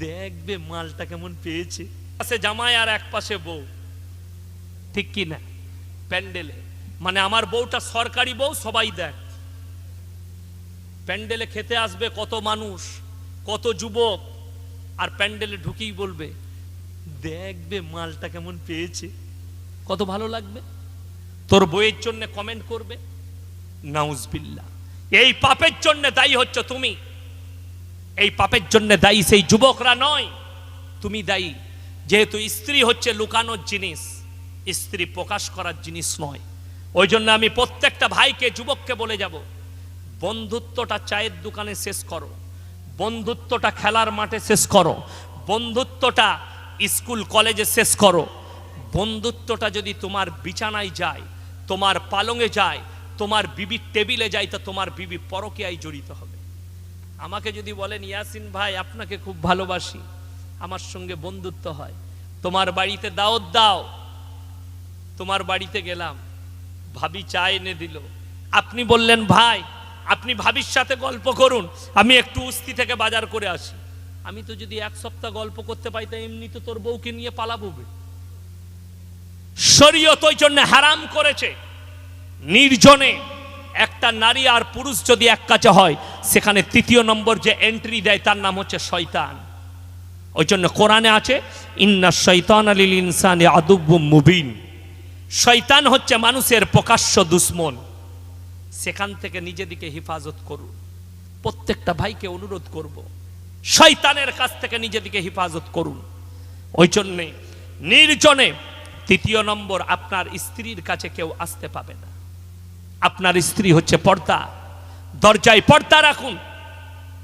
দেখবে মালটা কেমন পেয়েছে। পাশে জামাই আর এক পাশে বউ। ঠিক কি না? প্যান্ডেলে। মানে আমার বউটা সরকারি বউ, সবাই দেখ। প্যান্ডেলে খেতে আসবে কত মানুষ, কত যুবক, আর প্যান্ডেলে ঢুকেই বলবে, দেখবে মালটা কেমন পেয়েছে। কত ভালো লাগবে? তোর বইয়ের জন্য কমেন্ট করবে নাউজবিল্লা এই পাপের জন্য দায়ী হচ্ছ তুমি। এই পাপের জন্য দায়ী সেই যুবকরা নয়। তুমি দায়ী। যেহেতু স্ত্রী হচ্ছে লুকানোর জিনিস, স্ত্রী প্রকাশ করার জিনিস নয়। ওই জন্য আমি প্রত্যেকটা ভাইকে, যুবককে বলে যাব, বন্ধুত্বটা চায়ের দোকানে শেষ করো। বন্ধুত্বটা খেলার মাঠে শেষ করো। বন্ধুত্বটা স্কুল, কলেজে শেষ করো। বন্ধুত্বটা যদি তোমার বিছানায় যায়, তোমার পালঙে যায়, তোমার বিবির টেবিলে যায়, তা তোমার বিবি পরকীয়ায় জড়িত হবে। আমাকে যদি বলেন, ইয়াসিন ভাই, আপনাকে খুব ভালোবাসি। আমার সঙ্গে বন্ধুত্ব হয়। তোমার বাড়িতে দাওয়াত দাও। তোমার বাড়িতে গেলাম। ভাবি চা এনে দিল। আপনি বললেন, ভাই, আপনি ভাবির সাথে গল্প করুন। আমি একটু উস্তি থেকে বাজার করে আসি। আমি তো যদি এক সপ্তাহ গল্প করতে পাইতাম এমনি তো তোর বউকে নিয়ে পালাবো বে। শরীয়ত ওই জন্য হারাম করেছে। নির্জনে একটা নারী আর পুরুষ যদি এক কাছে হয়, সেখানে তৃতীয় নম্বর যে এন্ট্রি দেয়, তার নাম হচ্ছে শয়তান। ওই জন্য কোরআনে আছে, ইন্না শৈতান আলিল ইনসানে আদুব্বু মুবিন। শয়তান হচ্ছে মানুষের প্রকাশ্য দুশ্মন। সেখান থেকে নিজেদিকে হেফাজত করুন। প্রত্যেকটা ভাইকে অনুরোধ করব, শয়তানের কাছ থেকে নিজেদিকে হেফাজত করুন। ওই জন্যে নির্জনে তৃতীয় নম্বর আপনার স্ত্রীর কাছে কেউ আসতে পাবে না। আপনার স্ত্রী হচ্ছে পর্দা। দরজায় পর্দা রাখুন।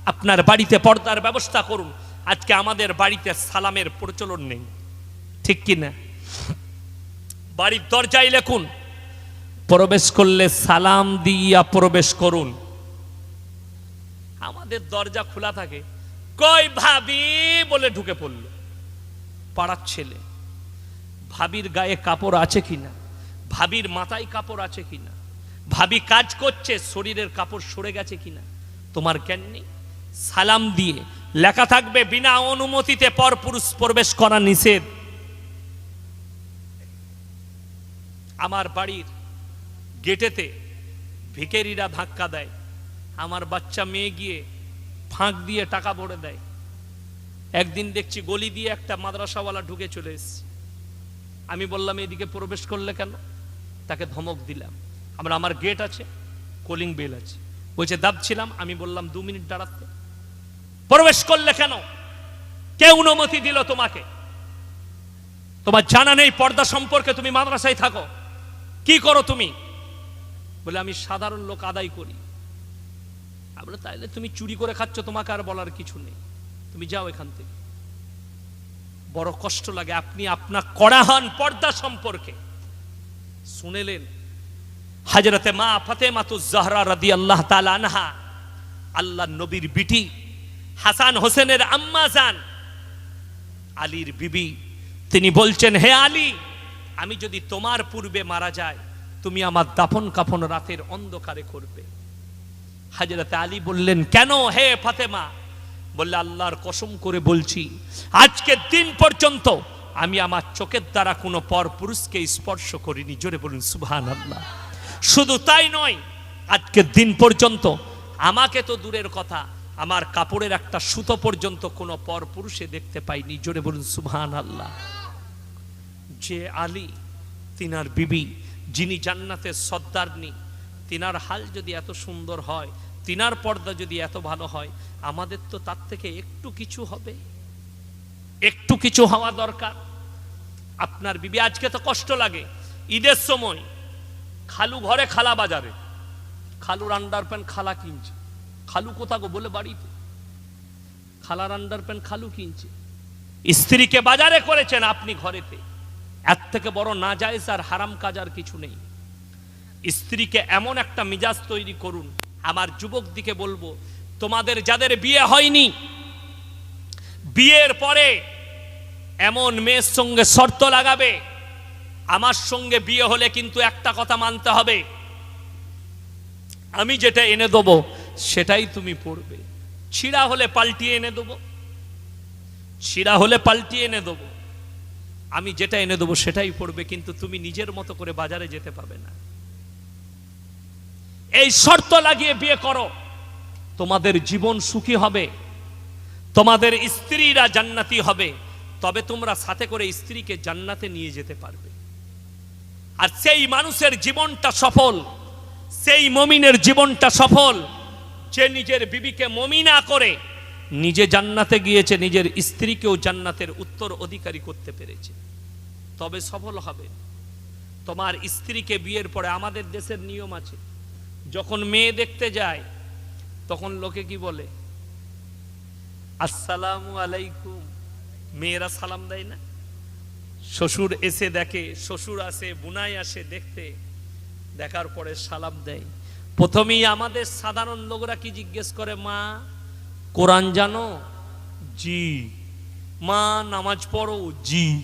আপনার বাড়িতে পর্দার ব্যবস্থা করুন। আজকে আমাদের বাড়িতে সালামের প্রচলন নেই। ঠিক কি না? বাড়ির দরজায় লেখুন, প্রবেশ করলে সালাম দিয়া প্রবেশ করুন। আমাদের দরজা খোলা থাকে। কই ভাবি বলে ঢুকে পড়ল। পাড়ার ছেলে। ভাবির গায়ে কাপড় আছে কিনা ভাবির মাথায় কাপড় আছে কিনা ভাবি কাজ করছে, শরীরের কাপড় সরে গেছে কিনা? তোমার জ্ঞান নেই? সালাম দিয়ে, লেখা থাকবে, বিনা অনুমতিতে পর পুরুষ প্রবেশ করা নিষেধ। আমার বাড়ির গেটেতে ভিকেরিরা ধাক্কা দেয়। আমার বাচ্চা মেয়ে গিয়ে ফাঁক দিয়ে টাকা ভরে দেয়। একদিন দেখছি গলি দিয়ে একটা মাদ্রাসাওয়ালা ঢুকে চলে এসেছে। আমি বললাম, এদিকে প্রবেশ করলে কেন? তাকে ধমক দিলাম। আমরা আমার গেট আছে কলিং বেল আছে। বলছে দাবছিলাম আমি বললাম, দু মিনিট দাঁড়াতে। প্রবেশ করলে কেন? কে অনুমতি দিল তোমাকে? তোমার জানা নেই, পর্দা সম্পর্কে তুমি মাদ্রাসায় থাকো। কি করো তুমি? বলে, আমি সাধারণ লোক আদায় করি। আমরা তাইলে তুমি চুরি করে খাচ্ছ, তোমাকে আর বলার কিছু নেই। তুমি যাও এখান থেকে। বড় কষ্ট লাগে, আপনি আপনার কড়া হন পর্দা সম্পর্কে শুনেলেন। হাজরতে মা ফাতেমাতু জাহরা রাদি আল্লাহ আনহা আল্লাহ নবীর বিটি হাসান হোসেনের আম্মা যান আলীর বিবি। তিনি বলছেন, হে আলী, আমি যদি তোমার পূর্বে মারা যায় তুমি আমার দাফন কাফন রাতের অন্ধকারে করবে। হাজরতে আলী বললেন, কেন হে ফাতেমা? বললে, আল্লাহর কসম করে বলছি, আজকের দিন পর্যন্ত আমি আমার চোখের দ্বারা কোনো পর পুরুষকে স্পর্শ করিনি। জোরে বলুন সুবহান আল্লাহ শুধু তাই নয় আজকের দিন পর্যন্ত আমাকে তো দূরের কথা, আমার কাপড়ের একটা সুতো পর্যন্ত কোনো পর পুরুষে দেখতে পাইনি। জোরে বলুন সুবহান আল্লাহ যে আলী, তিনার বিবি, যিনি জান্নাতের সর্দারনি তিনার হাল যদি এত সুন্দর হয়, তিনার পর্দা যদি এত ভালো হয়, আমাদের তো তার থেকে একটু কিছু হবে। একটু কিছু হওয়া দরকার। আপনার বিবি আজকে তো কষ্ট লাগে। ঈদের সময় খালু ঘরে খালা বাজারে খালুর আন্ডার খালা কিনছে। খালু কোথা গো? বলে বাড়িতে। খালার আন্ডার খালু কিনছে। স্ত্রীকে বাজারে করেছেন আপনি ঘরেতে। এর থেকে বড় না যায় আর হারাম কাজ আর কিছু নেই। স্ত্রীকে এমন একটা মিজাজ তৈরি করুন। আমার যুবক দিকে বলব, তোমাদের যাদের বিয়ে হয়নি, বিয়ের পরে এমন মেয়ের সঙ্গে শর্ত লাগাবে আমার সঙ্গে বিয়ে হলে কিন্তু একটা কথা মানতে হবে। আমি যেটা এনে দেবো, সেটাই তুমি পড়বে। ছিঁড়া হলে পাল্টিয়ে এনে দেবো। ছিঁড়া হলে পাল্টিয়ে এনে দেবো। আমি যেটা এনে দেবো, সেটাই পড়বে, কিন্তু তুমি নিজের মতো করে বাজারে যেতে পাবে না। এই শর্ত লাগিয়ে বিয়ে করো। তোমাদের জীবন সুখী হবে। তোমাদের স্ত্রীরা জান্নাতি হবে। তবে তোমরা সাথে করে স্ত্রীকে জান্নাতে নিয়ে যেতে পারবে। আর সেই মানুষের জীবনটা সফল, সেই মমিনের জীবনটা সফল, যে নিজের বিবিকে মমিনা করে নিজে জান্নাতে গিয়েছে, নিজের স্ত্রীকেও জান্নাতের উত্তর অধিকারী করতে পেরেছে। তবে সফল হবে। তোমার স্ত্রীকে বিয়ের পরে আমাদের দেশের নিয়ম আছে। যখন মেয়ে দেখতে যায়, তখন লোকে কি বলে? আসসালামু আলাইকুম। মেয়েরা সালাম দেয় না? শ্বশুর এসে দেখে, শ্বশুর আসে, বুনাই আসে দেখতে। দেখার পরে সালাম দেয়। প্রথমেই আমাদের সাধারণ লোকরা কি জিজ্ঞেস করে, মা, কোরআন জানো? জি। মা, নামাজ পড়ো? জি।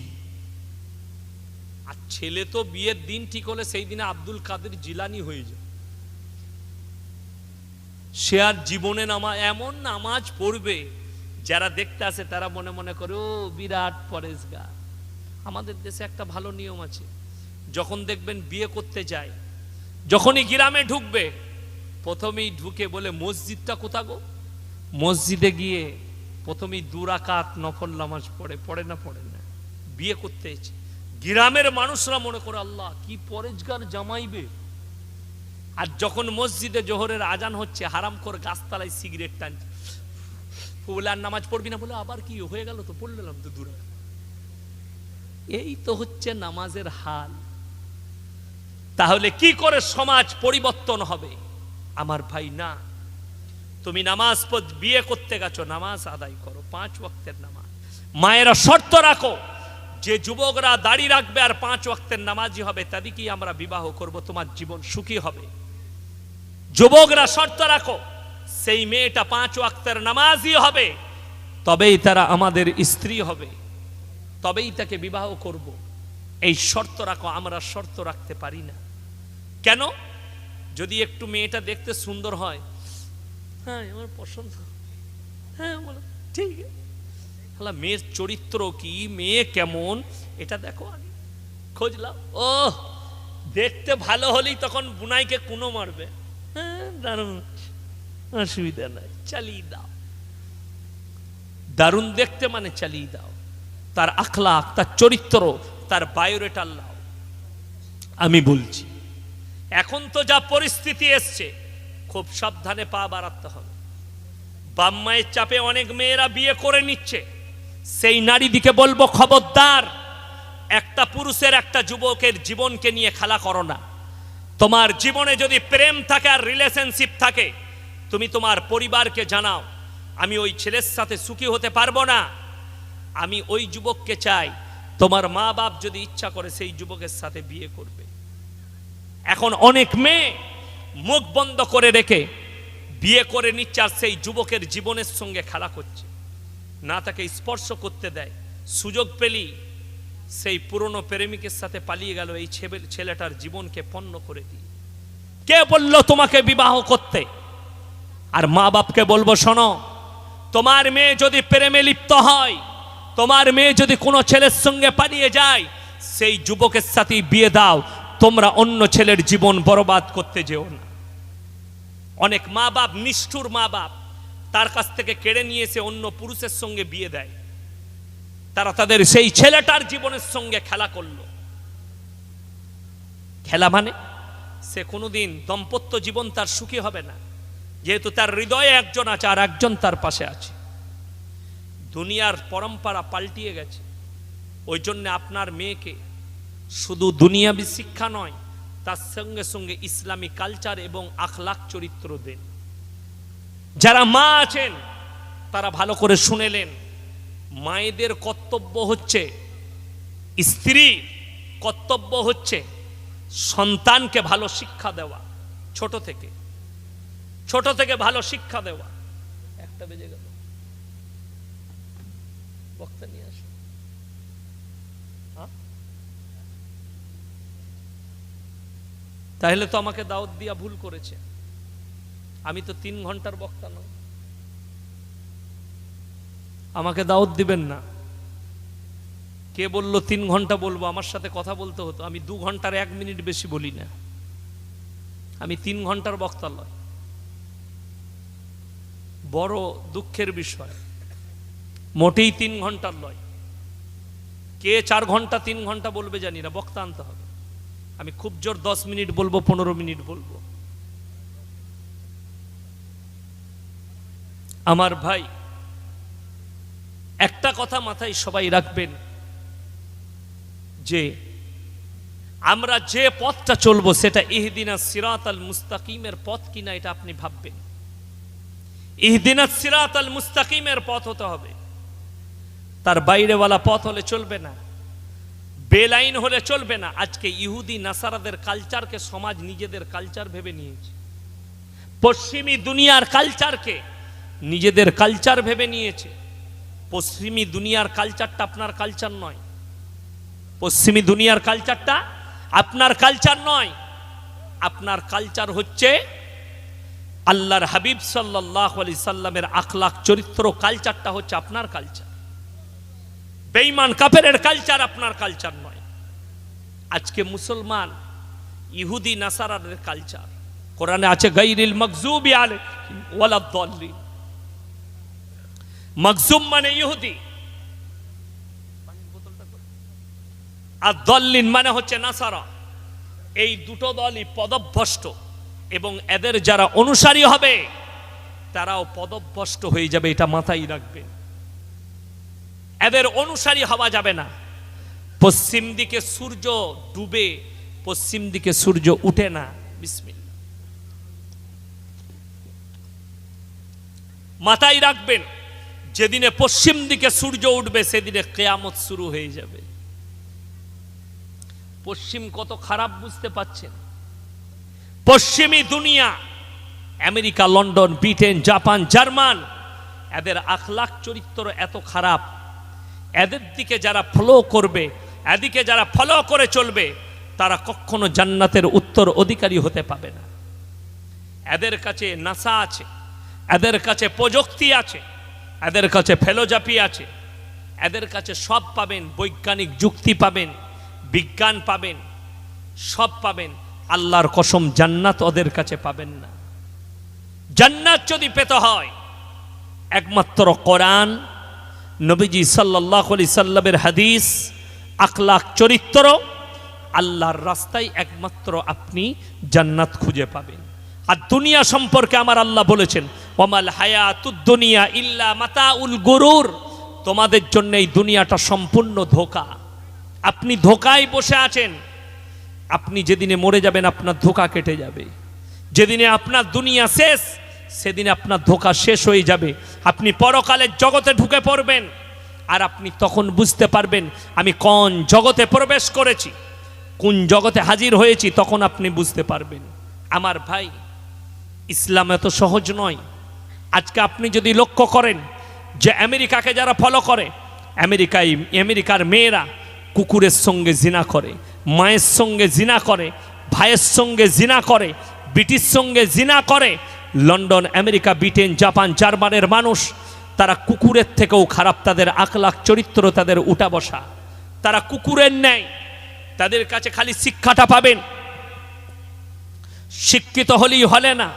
আর ছেলে তো বিয়ের দিন ঠিক হলে সেই দিনে আব্দুল কাদের জিলানি হয়ে যায়। সে আর জীবনে নামা, এমন নামাজ পড়বে, যারা দেখতে আসে তারা মনে মনে করে, ও, বিরাট পরেশগা আমাদের দেশে একটা ভালো নিয়ম আছে। যখন দেখবেন বিয়ে করতে যায়, যখনই গ্রামে ঢুকবে, প্রথমেই ঢুকে বলে, মসজিদটা কোথা গো? মসজিদে গিয়ে প্রথমেই দুরাকাত নফল নামাজ পড়ে পড়ে না পড়ে না। বিয়ে করতে এসে, গ্রামের মানুষরা মনে করে, আল্লাহ, কি পরেজগার জামাইবে আর যখন মসজিদে জোহরের আজান হচ্ছে, হারাম করে গাছতলায় সিগারেট টানছে। বলে আর নামাজ পড়বি না বলে আবার কি হয়ে গেল তো? পড়লাম তো দূরে এই তো হচ্ছে নামাজের হাল। তাহলে কি করে সমাজ পরিবর্তন হবে? আমার ভাই, না। তুমি নামাজ বিয়ে করতে গেছো, নামাজ আদায় করো, পাঁচ ওয়াক্তের নামাজ। মায়েরা শর্ত রাখো, যে যুবকরা দাড়ি রাখবে আর পাঁচ ওয়াক্তের নামাজি হবে, তাদেরকেই আমরা বিবাহ করব, তোমার জীবন সুখী হবে। যুবকরা শর্ত রাখো, সেই মেয়েটা পাঁচ ওয়াক্তের নামাজি হবে, তবেই তারা আমাদের স্ত্রী হবে। তবেই তাকে বিবাহ করব। এই শর্ত রাখো, আমরা শর্ত রাখতে পারি না। কেন? যদি একটু মেয়েটা দেখতে সুন্দর হয়। হ্যাঁ আমার পছন্দ। হ্যাঁ বলো ঠিক। আছে মেয়ের চরিত্র কি? মেয়ে কেমন? এটা দেখো আগে। খোঁজলাম ও দেখতে ভালো হলেই তখন বুনাইকে কুনো মারবে। হ্যাঁ দারুণ। অসুবিধা নাই, চালিয়ে দাও। দারুণ দেখতে মানে চালিয়ে দাও। তার আখলাক তার চরিত্র, তার বায়োরেটাল লাও আমি বলছি, এখন তো যা পরিস্থিতি এসছে, খুব সাবধানে পা বাড়াতে হবে। বাম মায়ের চাপে অনেক মেয়েরা বিয়ে করে নিচ্ছে। সেই নারী দিকে বলব, খবরদার, একটা পুরুষের একটা যুবকের জীবনকে নিয়ে খেলা করো না। তোমার জীবনে যদি প্রেম থাকে আর রিলেশনশিপ থাকে, তুমি তোমার পরিবারকে জানাও, আমি ওই ছেলের সাথে সুখী হতে পারব না। আমি ওই যুবককে চাই, তোমার মা বাপ যদি ইচ্ছা করে সেই যুবকের সাথে বিয়ে করবে। এখন অনেক মেয়ে মুখ বন্ধ করে রেখে বিয়ে করে নিচ্ছে আর সেই যুবকের জীবনের সঙ্গে খেলা করছে। না তাকে স্পর্শ করতে দেয়। সুযোগ পেলি সেই পুরনো প্রেমিকের সাথে পালিয়ে গেল এই ছেলেটার জীবনকে পণ্য করে দিয়ে। কে বলল তোমাকে বিবাহ করতে? আর মা বাপকে বলব, শোনো, তোমার মেয়ে যদি প্রেমে লিপ্ত হয় তোমার মেয়ে যদি কোনো ছেলের সঙ্গে পালিয়ে যায়, সেই যুবকের সাথে বিয়ে দাও। তোমরা অন্য ছেলের জীবন বরবাদ করতে যেও না। অনেক মা বাপ, নিষ্ঠুর মা বাপ, তার কাছ থেকে কেড়ে নিয়ে এসে অন্য পুরুষের সঙ্গে বিয়ে দেয়। তারা তাদের সেই ছেলেটার জীবনের সঙ্গে খেলা করল। খেলা মানে? সে কোনোদিন দম্পত্য জীবন তার সুখী হবে না। যেহেতু তার হৃদয়ে একজন আছে আর একজন তার পাশে আছে। দুনিয়ার পরম্পরা পাল্টিয়ে গেছে। ওই জন্য আপনার মেয়েকে শুধু দুনিয়াবি শিক্ষা নয়, তার সঙ্গে সঙ্গে ইসলামী কালচার এবং আখলাক চরিত্র দেন। যারা মা আছেন, তারা ভালো করে শুনেলেন, মায়েদের কর্তব্য হচ্ছে, স্ত্রী কর্তব্য হচ্ছে সন্তানকে ভালো শিক্ষা দেওয়া, ছোট থেকে। ছোট থেকে ভালো শিক্ষা দেওয়া। একটা বেজে গেল। বক্তা নিয়ে আসো। হ্যাঁ? তাহলে তো আমাকে দাওয়াত দিয়া ভুল করেছে। আমি তো তিন ঘণ্টার বক্তা নয় আমাকে দাওয়াত দিবেন না। কে বলল তিন ঘণ্টা বলব? আমার সাথে কথা বলতে হতো। আমি দু ঘণ্টার এক মিনিট বেশি বলি না। আমি তিন ঘণ্টার বক্তা নয় বড় দুঃখের বিষয়। মোটেই তিন ঘণ্টার নয় কে চার ঘণ্টা, তিন ঘণ্টা বলবে জানি না, বক্তা আনতে হবে। আমি খুব জোর দশ মিনিট বলব, পনেরো মিনিট বলব। আমার ভাই, একটা কথা মাথায় সবাই রাখবেন যে, আমরা যে পথটা চলবো সেটা ইহদিনা সিরাত আল মুস্তাকিমের পথ কিনা এটা আপনি ভাববেন। ইহদিনা সিরাত আল মুস্তাকিমের পথ হতে হবে। তার বাইরেওয়ালা পথ হলে চলবে না, বেলাইন হলে চলবে না। আজকে ইহুদি নাসারাদের কালচারকে সমাজ নিজেদের কালচার ভেবে নিয়েছে। পশ্চিমী দুনিয়ার কালচারকে নিজেদের কালচার ভেবে নিয়েছে। পশ্চিমী দুনিয়ার কালচারটা আপনার কালচার নয়। পশ্চিমী দুনিয়ার কালচারটা আপনার কালচার নয়। আপনার কালচার হচ্ছে আল্লাহর হাবিব সাল্লাহ আলি সাল্লামের আখলাখ চরিত্র, কালচারটা হচ্ছে আপনার কালচার। বেঈমান কাফেরের কালচার আপনার কালচার নয়। আজকে মুসলমান, ইহুদি, নাসারাদের কালচার কোরআনে আছে, গাইরিল মকজুবি আলে ওয়ালা দল্লিন। মকজুম মানে ইহুদি। আর দল্লিন মানে হচ্ছে নাসারা। এই দুটো দলই পদভ্রষ্ট এবং এদের যারা অনুসারী হবে, তারাও পদভ্রষ্ট হয়ে যাবে, এটা মাথায় রাখবেন। এদের অনুসারী হওয়া যাবে না। পশ্চিম দিকে সূর্য ডুবে, পশ্চিম দিকে সূর্য উঠে না। মাথায় রাখবেন, যেদিনে পশ্চিম দিকে সূর্য উঠবে, সেদিনে কেয়ামত শুরু হয়ে যাবে। পশ্চিম কত খারাপ বুঝতে পাচ্ছেন পশ্চিমী দুনিয়া, America, London, Britain, Japan, German, এদের আখলাখ চরিত্র এত খারাপ। এদের দিকে যারা ফলো করবে, এদিকে যারা ফলো করে চলবে, তারা কখনো জান্নাতের উত্তর অধিকারী হতে পাবে না। এদের কাছে নাসা আছে, এদের কাছে প্রযুক্তি আছে, এদের কাছে ফেলোজাপি আছে, এদের কাছে সব পাবেন, বৈজ্ঞানিক যুক্তি পাবেন, বিজ্ঞান পাবেন, সব পাবেন। আল্লাহর কসম, জান্নাত ওদের কাছে পাবেন না। জান্নাত যদি পেতে হয়, একমাত্র কোরআন নবীজি সাল্লাহ আলি সাল্লামের হাদিস, আখলাখ চরিত্র, আল্লাহর রাস্তায় একমাত্র আপনি জান্নাত খুঁজে পাবেন। আর দুনিয়া সম্পর্কে আমার আল্লাহ বলেছেন ওমাল হায়াতুদ্দুনিয়া ইল্লা মাতা উল গরুর। তোমাদের জন্য এই দুনিয়াটা সম্পূর্ণ ধোকা। আপনি ধোকায় বসে আছেন। আপনি যেদিনে মরে যাবেন, আপনার ধোকা কেটে যাবে। যেদিনে আপনার দুনিয়া শেষ সেদিনে আপনার ধোকা শেষ হয়ে যাবে। আপনি পরকালের জগতে ঢুকে পড়বেন। আর আপনি তখন বুঝতে পারবেন, আমি কোন জগতে প্রবেশ করেছি, কোন জগতে হাজির হয়েছি, তখন আপনি বুঝতে পারবেন। আমার ভাই, ইসলাম এত সহজ নয়। আজকে আপনি যদি লক্ষ্য করেন যে আমেরিকাকে যারা ফলো করে, আমেরিকায়, আমেরিকার মেয়েরা কুকুরের সঙ্গে জিনা করে, মায়ের সঙ্গে জিনা করে, ভাইয়ের সঙ্গে জিনা করে, ব্রিটিশ সঙ্গে জিনা করে লন্ডন, আমেরিকা, ব্রিটেন, জাপান, জার্মানের মানুষ, তারা কুকুরের থেকেও খারাপ, তাদের আখলাখ, চরিত্র, তাদের উঠা বসা। তারা কুকুরের ন্যায়, তাদের কাছে খালি শিক্ষাটা পাবেন। শিক্ষিত হলেই হলে না,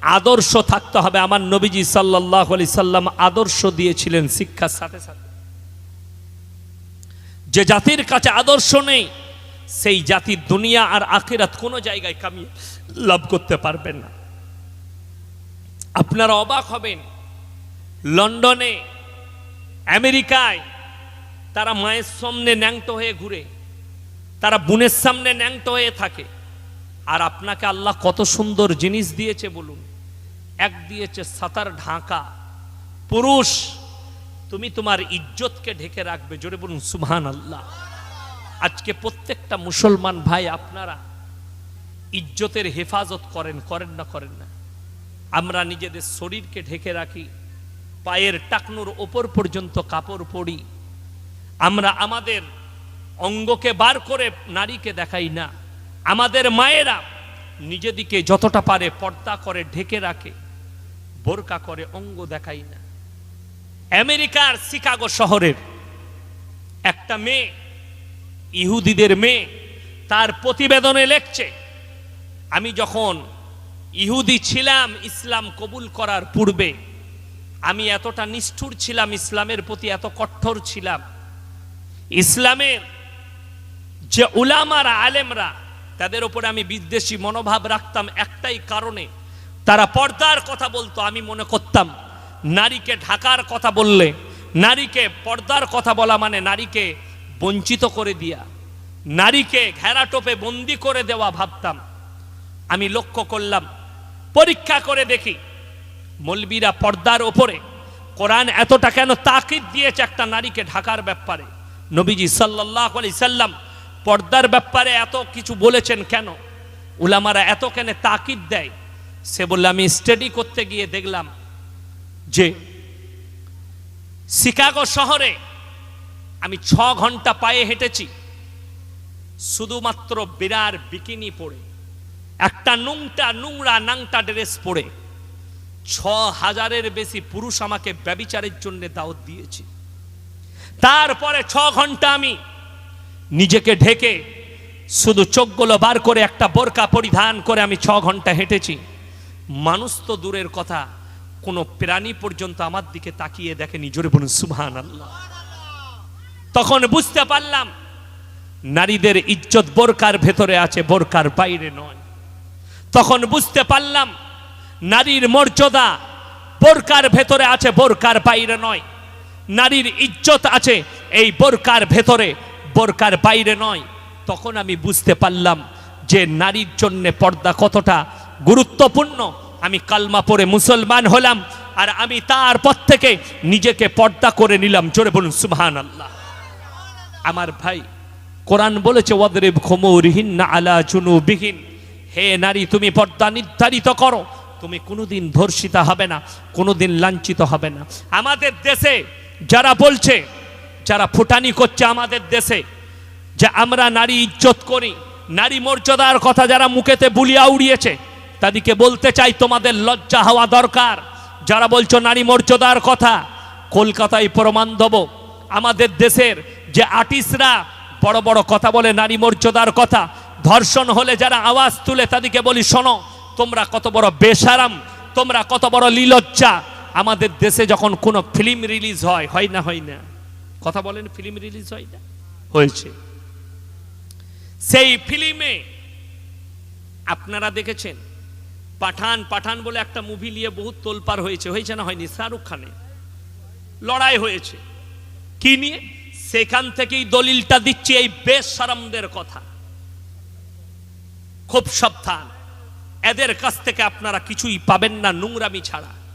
আদর্শ থাকতে হবে। আমার নবীজি সাল্লাহ আলি সাল্লাম আদর্শ দিয়েছিলেন শিক্ষার সাথে সাথে। যে জাতির কাছে আদর্শ নেই, সেই জাতির দুনিয়া আর আখিরাত কোনো জায়গায় কামিয়ে লাভ করতে পারবেন না। আপনারা অবাক হবেন। লন্ডনে, আমেরিকায় তারা মায়ের সামনে ন্যাংটো হয়ে ঘুরে, তারা বোনের সামনে ন্যাংটো হয়ে থাকে। আর আপনাকে আল্লাহ কত সুন্দর জিনিস দিয়েছে বলুন। এক দিয়েছে সাতার ঢাকা। পুরুষ, তুমি তোমার ইজ্জতকে ঢেকে রাখবে। জোরে বলুন সুবহান আল্লাহ আজকে প্রত্যেকটা মুসলমান ভাই, আপনারা ইজ্জতের হেফাজত করেন করেন না করেন না। আমরা নিজেদের শরীরকে ঢেকে রাখি, পায়ের টাকনুর ওপর পর্যন্ত কাপড় পরি। আমরা আমাদের অঙ্গকে বার করে নারীকে দেখাই না। আমাদের মায়েরা নিজেদিকে যতটা পারে পর্দা করে, ঢেকে রাখে, বোরকা করে, অঙ্গ দেখাই না। আমেরিকার শিকাগো শহরের একটা মেয়ে, ইহুদিদের মেয়ে, তার প্রতিবেদনে লেখছে, আমি যখন ইহুদি ছিলাম, ইসলাম কবুল করার পূর্বে। আমি এতটা নিষ্ঠুর ছিলাম, ইসলামের প্রতি এত কঠোর ছিলাম। ইসলামের যে উলামারা, আলেমরা, তাদের উপরে আমি বিদ্বেষী মনোভাব রাখতাম একটাই কারণে। তারা পর্দার কথা বলতো, আমি মনে করতাম, নারীকে ঢাকার কথা বললে, নারীকে পর্দার কথা বলা মানে নারীকে বঞ্চিত করে দিয়া। নারীকে ঘেরাটোপে বন্দি করে দেওয়া ভাবতাম। আমি লক্ষ্য করলাম পরীক্ষা করে দেখি। মলবিরা পর্দার ওপরে। কোরআন এতটা কেন তাকিদ দিয়েছে একটা নারীকে ঢাকার ব্যাপারে? নবীজি সাল্লাহ আলি সাল্লাম পর্দার ব্যাপারে এত কিছু বলেছেন কেন? উলামারা এত কেন তাকিদ দেয়? সে বললে, আমি স্টাডি করতে গিয়ে দেখলাম যে শিকাগো শহরে আমি ছ ঘণ্টা পায়ে হেঁটেছি। শুধুমাত্র বিরার বিকিনি পরে। একটা নুংটা নোংরা নাংটা ড্রেস পরে ছ হাজারের বেশি পুরুষ আমাকে ব্যবিচারের জন্য দাওয়াত দিয়েছে। তারপরে ছ ঘণ্টা আমি নিজেকে ঢেকে শুধু চোখগুলো বার করে একটা বোরকা পরিধান করে আমি ছ ঘণ্টা হেঁটেছি। মানুষ তো দূরের কথা, কোনো প্রাণী পর্যন্ত আমার দিকে তাকিয়ে দেখে নিজরে বলুন সুবহান আল্লাহ তখন বুঝতে পারলাম, নারীদের ইজ্জত বোরকার ভেতরে আছে, বোরকার বাইরে নয়। তখন বুঝতে পারলাম, নারীর মর্যাদা বোরকার ভেতরে আছে, বোরকার বাইরে নয়। নারীর ইজ্জত আছে, এই বোরকার ভেতরে, বোরকার বাইরে নয়। তখন আমি বুঝতে পারলাম যে নারীর জন্য পর্দা কতটা গুরুত্বপূর্ণ। আমি কালমা পরে মুসলমান হলাম আর আমি তারপর থেকে নিজেকে পর্দা করে নিলাম। জোরে বলুন সুবহান আল্লাহ আমার ভাই কোরআন বলেছে, ওয়াদরিব খমুরহীন না আলা জুনুবিহীন। হে নারী, তুমি পর্দা নির্ধারিত করো। তুমি কোনোদিন ধর্ষিতা হবে না, কোনোদিন লাঞ্ছিত হবে না। আমাদের দেশে যারা বলছে, যারা ফুটানি করছে আমাদের দেশে, যে আমরা নারী ইজ্জত করি, নারী মর্যাদার কথা যারা মুখেতে বুলিয়া উড়িয়েছে, তাদেরকে বলতে চাই তোমাদের লজ্জা হওয়া দরকার। যারা বলছো নারী মর্যাদার কথা, কলকাতায় প্রমাণ দেব। আমাদের দেশের যে আর্টিস্টরা বড় বড় কথা বলে নারী মর্যাদার কথা ধর্ষণ হলে যারা আওয়াজ তুলে তাদেরকে বলি, শোনো, তোমরা কত বড় বেসারাম, তোমরা কত বড় লীলজ্জা। আমাদের দেশে যখন কোনো ফিল্ম রিলিজ হয় হয় না হয় না। কথা বলেন, ফিল্ম রিলিজ হয় না? হয়েছে। সেই ফিল্মে আপনারা দেখেছেন, পাঠান পাঠান বলে একটা মুভি নিয়ে বহুত তোলপার হয়েছে। হয়েছে না হয়নি? শাহরুখ খানে লড়াই হয়েছে। কি নিয়ে? সেখান থেকেই দলিলটা দিচ্ছে এই বেসারামদের কথা। খুব সাবধান। এদের কাছ থেকে আপনারা কিছুই পাবেন না নোংরামি ছাড়া।